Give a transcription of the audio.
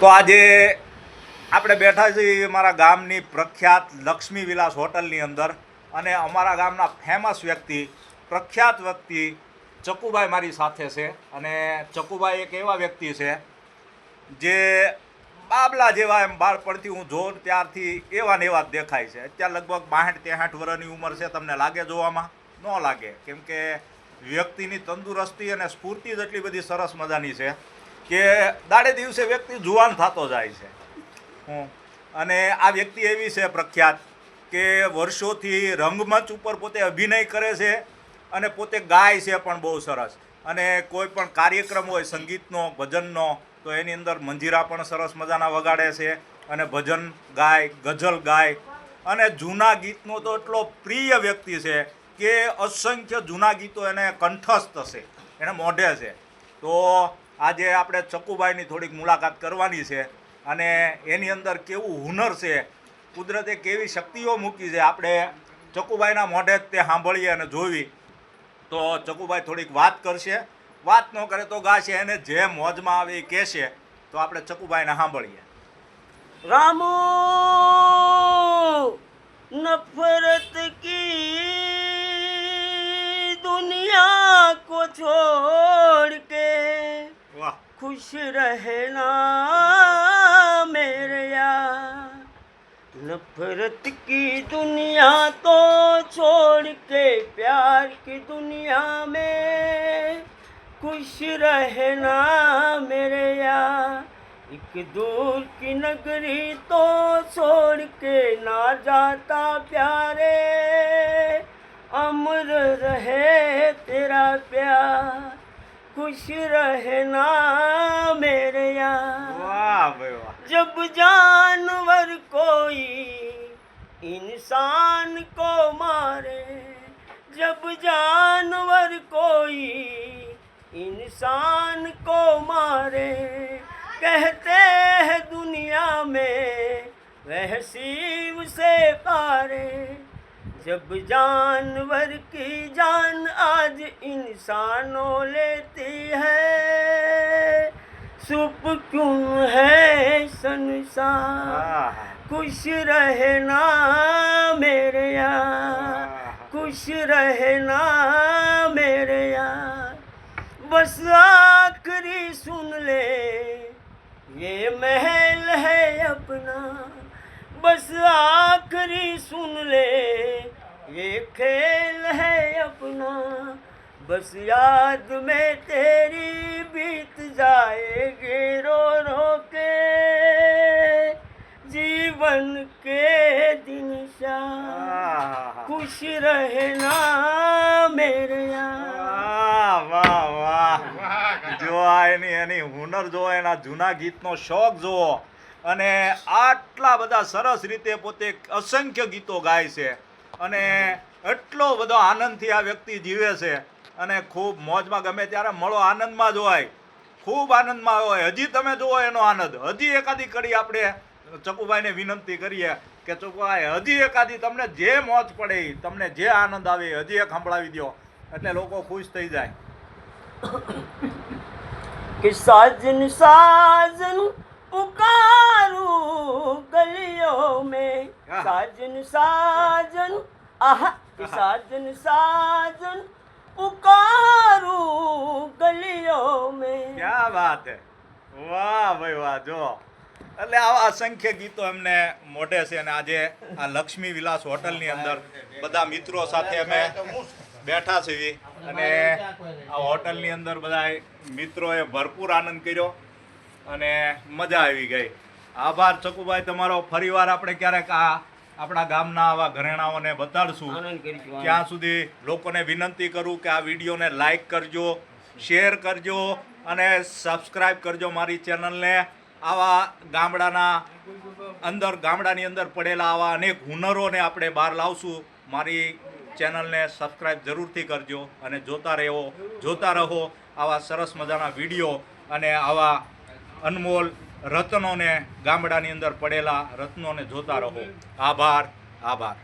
તો આજે આપણે બેઠા છીએ મારા ગામની પ્રખ્યાત લક્ષ્મી વિલાસ હોટલની અંદર અને અમારા ગામના ફેમસ વ્યક્તિ, પ્રખ્યાત વ્યક્તિ ચકુભાઈ મારી સાથે છે અને ચકુભાઈ એક એવા વ્યક્તિ છે જે બાબલા જેવા એમ બાળપણથી હું જોઉં ત્યારથી એવા ને એવા દેખાય છે. અત્યારે લગભગ બાસઠ ત્રેસઠ વર્ષની ઉંમર છે તમને લાગે જોવામાં? ન લાગે. કેમ કે વ્યક્તિની તંદુરસ્તી અને સ્ફૂર્તિ જ એટલી બધી સરસ મજાની છે. કે દાડે દિવસે વ્યક્તિ જુવાન થતો જાય છે. અને આ વ્યક્તિ એવી છે પ્રખ્યાત કે વર્ષોથી રંગમંચ ઉપર પોતે અભિનય કરે છે અને પોતે ગાય છે પણ બહુ સરસ. અને કોઈ પણ કાર્યક્રમ હોય, સંગીતનો, ભજનનો, તો એની અંદર મંજીરા પણ સરસ મજાના વગાડે છે અને ભજન ગાય, ગઝલ ગાય. અને જૂના ગીતનો તો એટલો પ્રિય વ્યક્તિ છે કે અસંખ્ય જૂના ગીતો એને કંઠસ્થ છે. એને મોઢે છે. તો આજે આપણે ચકુબાઈની થોડીક મુલાકાત કરવાની છે અને એની અંદર કેવું હુનર છે, કુદરતે કેવી શક્તિઓ મૂકી છે, આપણે ચકુબાઈના મોઢે જ તે સાંભળીએ અને જોવી. તો ચકુબાઈ થોડીક વાત કરશે. વાત ન કરે તો ગાશે એને જે મોજમાં આવે એ કહેશે. તો આપણે ચકુબાઈને સાંભળીએ. રામો, નફરત કી દુનિયા કો છો? खुश रहना मेरे यार। नफरत की दुनिया तो छोड़ के प्यार की दुनिया में खुश रहना मेरे यार। एक दूर की नगरी तो छोड़ के ना जाता प्यारे। अमर रहे तेरा प्यार। खुश रहना जब जानवर कोई इंसान को मारे, जब जानवर कोई इंसान को मारे, कहते हैं दुनिया में वह शिव से पारे। जब जानवर की जान आज इंसानों लेती है सुप क्यों है संसार આહ. खुश रहना मेरे यार खुश रहना मेरे यार बस आखिरी सुन ले ये महल है अपना बस आखिरी सुन ले ये खेल है अपना बस याद में तेरी बीत जाएगी रो रो के जीवन के दिन शाम આહ. खुश रहना मेरे यार વાહ વાહ વાહ જો આ એની એની હુનર જો એના જૂના ગીતનો શોખ જુઓ અને આટલા બધા સરસ રીતે પોતે અસંખ્ય ગીતો ગાય છે અને એટલો બધો આનંદથી આ વ્યક્તિ જીવે છે અને ખૂબ મોજમાં ગમે ત્યારે મળો આનંદમાં જ હોય ખૂબ આનંદમાં હોય હજી તમે જુઓ એનો આનંદ હજી એકાદી કડી આપણે ચકુભાઈને વિનંતી કરીએ કે ચકુભાઈ હજી એકાદી તમને જે મોજ પડે ઈ, તમને જે આનંદ આવે એ હજી એક સંભળાવી દો એટલે લોકો ખુશ થઈ જાય कि साजन साजन पुकारूं गलियों में आहा। साजन साजन आहा कि साजन साजन पुकारूं गलियों में ક્યાં વાત હે વાહ ભાઈ વાહ જો એટલે આવા અસંખ્ય ગીતો એમને મોઢે છે અને આજે આ લક્ષ્મી વિલાસ હોટલની અંદર બધા મિત્રો સાથે અમે બેઠા છીએ અને આ હોટલની અંદર બધા મિત્રોએ ભરપૂર આનંદ કર્યો અને મજા આવી ગઈ આભાર ચકુભાઈ તમારો ફરીવાર આપણે ક્યારેક આ આપણા ગામના આવા ઘરેણાઓને બતાડશું. ત્યાં સુધી લોકોને વિનંતી કરું કે આ વિડીયોને લાઈક કરજો શેર કરજો અને સબસ્ક્રાઈબ કરજો મારી ચેનલને. આવા ગામડાના અંદર ગામડાની અંદર પડેલા આવા અનેક હુનરોને આપણે બહાર લાવશું. મારી ચેનલને સબસ્ક્રાઈબ જરૂરથી કરજો અને જોતા રહેવો જોતા રહો આવા સરસ મજાના વીડિયો અને આવા અનમોલ રત્નોને ગામડાની અંદર પડેલા રત્નોને જોતા રહો. આભાર આભાર.